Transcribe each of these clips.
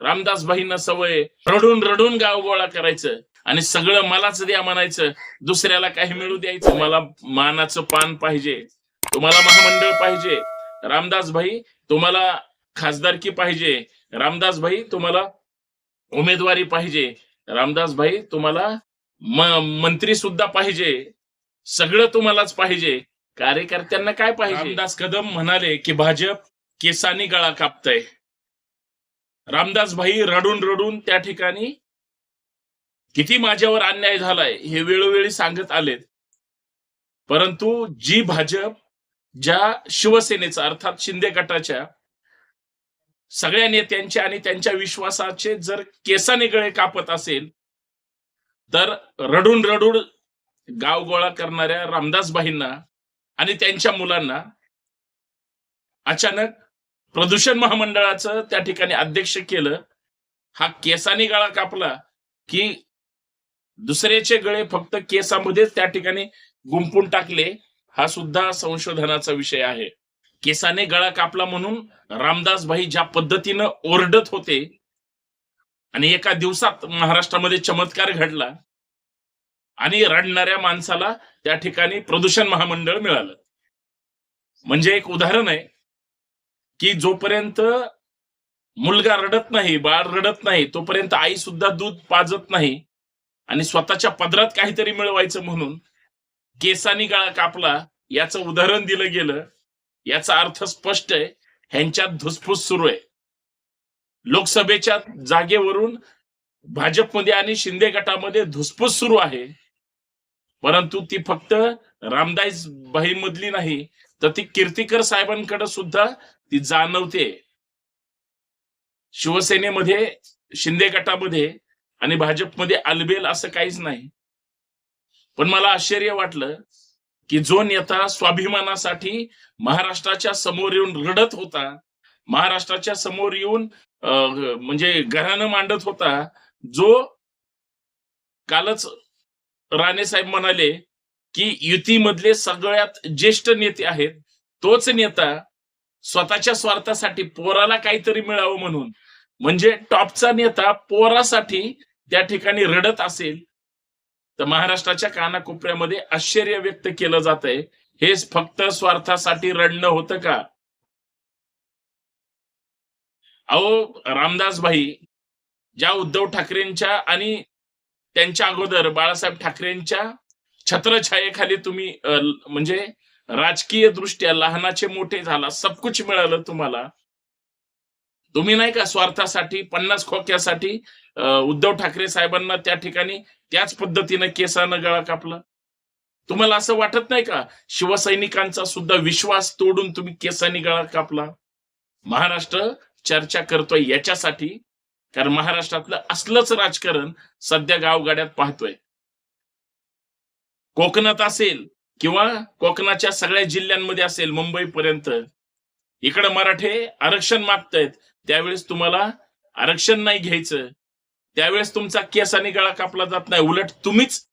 रामदासबाईंना सवय रडून रडून गाव गोळा करायचं आणि सगळं मलाच द्या म्हणायचं. दुसऱ्याला काही मिळू द्यायचं. मला मानाचं पान पाहिजे. तुम्हाला महामंडळ पाहिजे. रामदास भाई तुम्हाला खासदारकी पाहिजे. रामदास भाई तुम्हाला उमेदवारी पाहिजे. रामदास भाई तुम्हाला मंत्री सुद्धा पाहिजे. सगळं तुम्हालाच पाहिजे. कार्यकर्त्यांना काय पाहिजे? रामदास कदम म्हणाले की भाजप केसानी गळा कापतय. रामदास भाई रडून रडून त्या ठिकाणी किती माझ्यावर अन्याय झालाय हे वेळोवेळी सांगत आलेत. परंतु जी भाजप ज्या शिवसेनेचा अर्थात शिंदे गटाच्या सगळ्या नेत्यांचे आणि त्यांच्या विश्वासाचे जर केसाने गळे कापत असेल तर रडून रडून गाव गोळा करणाऱ्या रामदासबाईंना आणि त्यांच्या मुलांना अचानक प्रदूषण महामंडळाचं त्या ठिकाणी अध्यक्ष केलं. हा केसाने गळा कापला की दुसऱ्याचे गळे फक्त केसामध्येच त्या ठिकाणी गुंपून टाकले हा सुद्धा संशोधनाचा विषय आहे. केसाने गळा कापला म्हणून रामदास भाई ज्या पद्धतीनं ओरडत होते आणि एका दिवसात महाराष्ट्रामध्ये चमत्कार घडला आणि रडणाऱ्या माणसाला त्या ठिकाणी प्रदूषण महामंडळ मिळालं. म्हणजे एक उदाहरण आहे. की जोपर्यंत मुलगा रडत नाही बाळ रडत नाही तोपर्यंत आई सुद्धा दूध पाजत नाही आणि स्वतःच्या पदरात काहीतरी मिळवायचं म्हणून केसानी गळा कापला याचं उदाहरण दिलं गेलं. याचा अर्थ स्पष्ट आहे ह्यांच्यात धुसफूस सुरू आहे. लोकसभेच्या जागेवरून भाजपमध्ये आणि शिंदे गटामध्ये धुसफूस सुरू आहे. परंतु ती फक्त रामदास बाई नाही तर ती कीर्तिकर साहेबांकडे सुद्धा ती जाणवते. शिवसेनेमध्ये शिंदे गटामध्ये आणि भाजपमध्ये अलबेल असं काहीच नाही. पण मला आश्चर्य वाटलं की जो नेता स्वाभिमानासाठी महाराष्ट्राच्या समोर येऊन रडत होता महाराष्ट्राच्या समोर येऊन म्हणजे घरानं मांडत होता जो कालच राणे साहेब म्हणाले की युतीमधले सगळ्यात ज्येष्ठ नेते आहेत तोच नेता स्वतःच्या स्वार्थासाठी पोराला काहीतरी मिळावं म्हणून. म्हणजे टॉपचा नेता पोरासाठी त्या ठिकाणी रडत असेल तर महाराष्ट्राच्या कानाकोपऱ्यामध्ये आश्चर्य व्यक्त केलं जात आहे हेच फक्त स्वार्थासाठी रडणं होतं का? अहो रामदास भाई ज्या उद्धव ठाकरेंच्या आणि त्यांच्या अगोदर बाळासाहेब ठाकरेंच्या छत्रछायेखाली तुम्ही म्हणजे राजकीय दृष्ट्या लहानाचे मोठे झाला सबकुच मिळालं तुम्हाला. तुम्ही नाही का स्वार्थासाठी पन्नास खोक्यासाठी उद्धव ठाकरे साहेबांना त्या ठिकाणी त्याच पद्धतीनं केसानं गळा कापला? तुम्हाला असं वाटत नाही का? शिवसैनिकांचा सुद्धा विश्वास तोडून तुम्ही केसानी गळा कापला? महाराष्ट्र चर्चा करतोय याच्यासाठी कारण महाराष्ट्रातलं असलंच राजकारण सध्या गावगाड्यात पाहतोय. कोकणात असेल किंवा कोकणाच्या सगळ्या जिल्ह्यांमध्ये असेल मुंबईपर्यंत. इकडे मराठे आरक्षण मागतायत. त्यावेळेस तुम्हाला आरक्षण नाही घ्यायचं. त्यावेळेस तुमचा केस आणि गळा कापला जात नाही. उलट तुम्हीच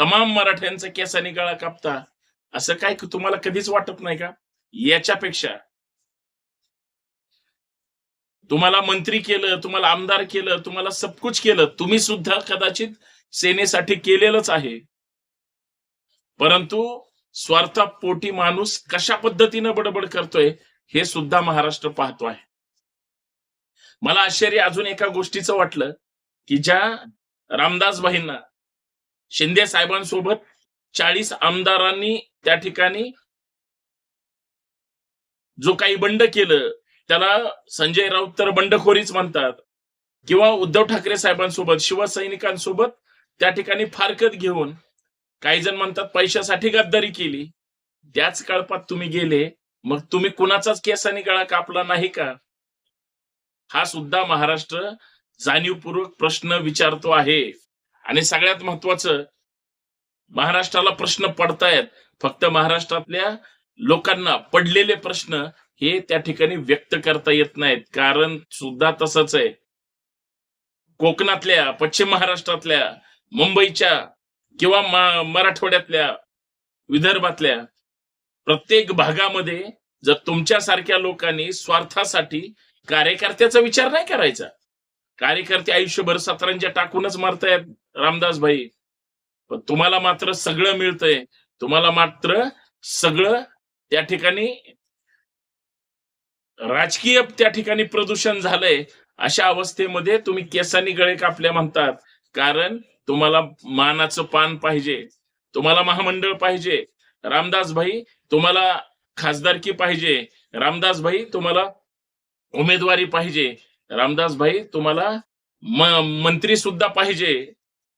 तमाम मराठ्यांचा केस आणि गळा कापता. असं काय तुम्हाला कधीच वाटत नाही का? याच्यापेक्षा. तुम्हाला मंत्री केलं तुम्हाला आमदार केलं तुम्हाला सबकुच केलं तुम्ही सुद्धा कदाचित सेनेसाठी केलेलंच आहे. परंतु स्वार्थापोटी माणूस कशा पद्धतीनं बडबड करतोय हे सुद्धा महाराष्ट्र पाहतो आहे. मला आश्चर्य अजून एका गोष्टीचं वाटलं की ज्या रामदास भाईंना शिंदे साहेबांसोबत चाळीस आमदारांनी त्या ठिकाणी जो काही बंड केलं त्याला संजय राऊत तर बंडखोरीच म्हणतात किंवा उद्धव ठाकरे साहेबांसोबत शिवसैनिकांसोबत त्या ठिकाणी फारकत घेऊन काही जण म्हणतात पैशासाठी गद्दारी केली. त्याच कळपात तुम्ही गेले. मग तुम्ही कुणाचाच केसाने गळा कापला नाही का? हा सुद्धा महाराष्ट्र जाणीवपूर्वक प्रश्न विचारतो आहे. आणि सगळ्यात महत्वाचं महाराष्ट्राला प्रश्न पडतायत. फक्त महाराष्ट्रातल्या लोकांना पडलेले प्रश्न हे त्या ठिकाणी व्यक्त करता येत नाहीत. कारण सुद्धा तसंच आहे. कोकणातल्या पश्चिम महाराष्ट्रातल्या मुंबईच्या किंवा मराठवाड्यातल्या विदर्भातल्या प्रत्येक भागामध्ये जर तुमच्यासारख्या लोकांनी स्वार्थासाठी कार्यकर्त्याचा विचार नाही करायचा. कार्यकर्ते आयुष्यभर सतरांच्या टाकूनच मारतायत रामदास भाई पण तुम्हाला मात्र सगळं मिळतंय. तुम्हाला मात्र सगळं त्या ठिकाणी राजकीय त्या ठिकाणी प्रदूषण झालंय अशा अवस्थेमध्ये तुम्ही केसानी गळे कापल्या म्हणतात. कारण तुम्हाला मानाचं पान पाहिजे तुम्हाला महामंडळ पाहिजे. रामदास भाई तुम्हाला खासदारकी पाहिजे. रामदास भाई तुम्हाला उमेदवारी पाहिजे. रामदास भाई तुम्हाला मंत्री सुद्धा पाहिजे.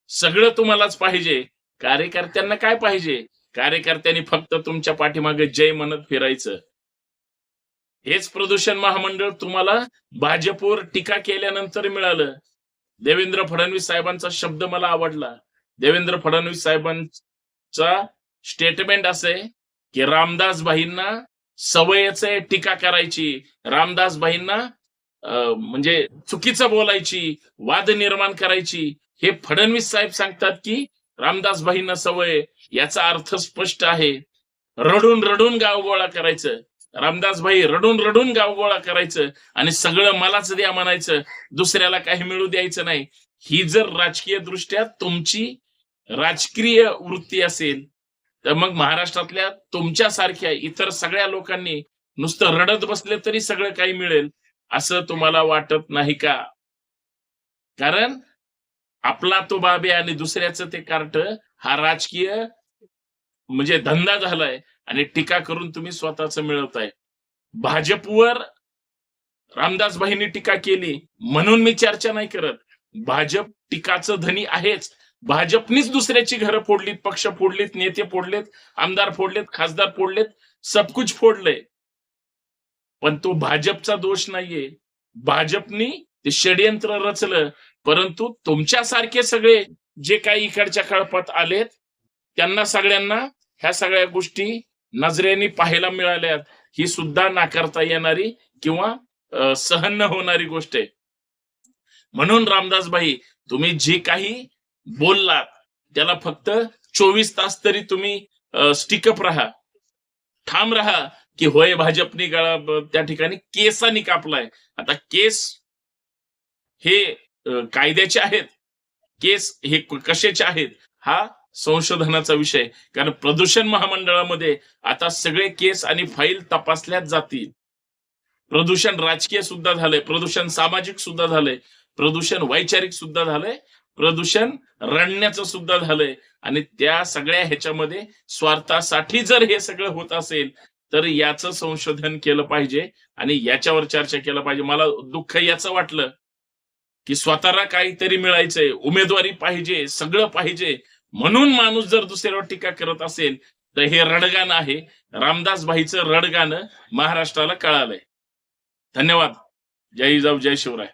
सगळं तुम्हालाच पाहिजे. कार्यकर्त्यांना काय पाहिजे? कार्यकर्त्यांनी फक्त तुमच्या पाठीमागे जय म्हणत फिरायचं. हेच प्रदूषण महामंडळ तुम्हाला भाजपवर टीका केल्यानंतर मिळालं. देवेंद्र फडणवीस साहेबांचा शब्द मला आवडला. देवेंद्र फडणवीस साहेबांचा स्टेटमेंट असे की रामदास भाईंना सवयच आहे टीका करायची रामदास भाईंना म्हणजे चुकीचं बोलायची वाद निर्माण करायची हे फडणवीस साहेब सांगतात की रामदास भाईंना सवय याचा अर्थ स्पष्ट आहे. रडून रडून गाव गोळा करायचं. रामदास भाई रडून रडून गाव गोळा करायचं आणि सगळं मलाच द्या म्हणायचं दुसऱ्याला काही मिळू द्यायचं नाही. ही जर राजकीय दृष्ट्या तुमची राजकीय वृत्ती असेल तर मग महाराष्ट्रातल्या तुमच्यासारख्या इतर सगळ्या लोकांनी नुसतं रडत बसले तरी सगळं काही मिळेल असं तुम्हाला वाटत नाही का? कारण आपला तो बाबे आणि दुसऱ्याचं ते कार्ट हा राजकीय म्हणजे धंदा झालाय. आणि टीका करून तुम्ही स्वतःच मिळवताय. भाजपवर रामदास भाईंनी टीका केली म्हणून मी चर्चा नाही करत. भाजप टीकाचं धनी आहेच. भाजपनीच दुसऱ्याची घरं फोडलीत पक्ष फोडलेत नेते फोडलेत आमदार फोडलेत खासदार फोडलेत सबकुच फोडलंय. पण तो भाजपचा दोष नाहीये. भाजपनी ते षडयंत्र रचलं परंतु तुमच्यासारखे सगळे जे काही इकडच्या कळपात आलेत त्यांना सगळ्यांना ह्या सगळ्या गोष्टी नजरेने पाहायला मिळाल्यात ही सुद्धा नाकारता येणारी किंवा सहन न होणारी गोष्ट आहे. म्हणून रामदास भाई तुम्ही जे काही बोललात त्याला फक्त चोवीस तास तरी तुम्ही स्टिकअप राहा. ठाम राहा की होय भाजपने गळा त्या ठिकाणी केसानी कापलाय. आता केस हे कायद्याचे आहेत. केस हे कशाचे आहेत? हा संशोधनाचा विषय. कारण प्रदूषण महामंडळामध्ये आता सगळे केस आणि फाईल तपासल्याच जातील. प्रदूषण राजकीय सुद्धा झालंय. प्रदूषण सामाजिक सुद्धा झालंय. प्रदूषण वैचारिक सुद्धा झालंय. प्रदूषण रडण्याचं सुद्धा झालंय. आणि त्या सगळ्या ह्याच्यामध्ये स्वार्थासाठी जर हे सगळं होत असेल तर याचं संशोधन केलं पाहिजे आणि याच्यावर चर्चा केलं पाहिजे. मला दुःख याचं वाटलं की स्वतःला काहीतरी मिळायचंय. उमेदवारी पाहिजे सगळं पाहिजे. म्हणून माणूस जर दुसऱ्यावर टीका करत असेल तर हे रडगाणं आहे. रामदास भाईचं रडगाणं महाराष्ट्राला कळालंय. धन्यवाद. जय जाऊ जय शिवराय.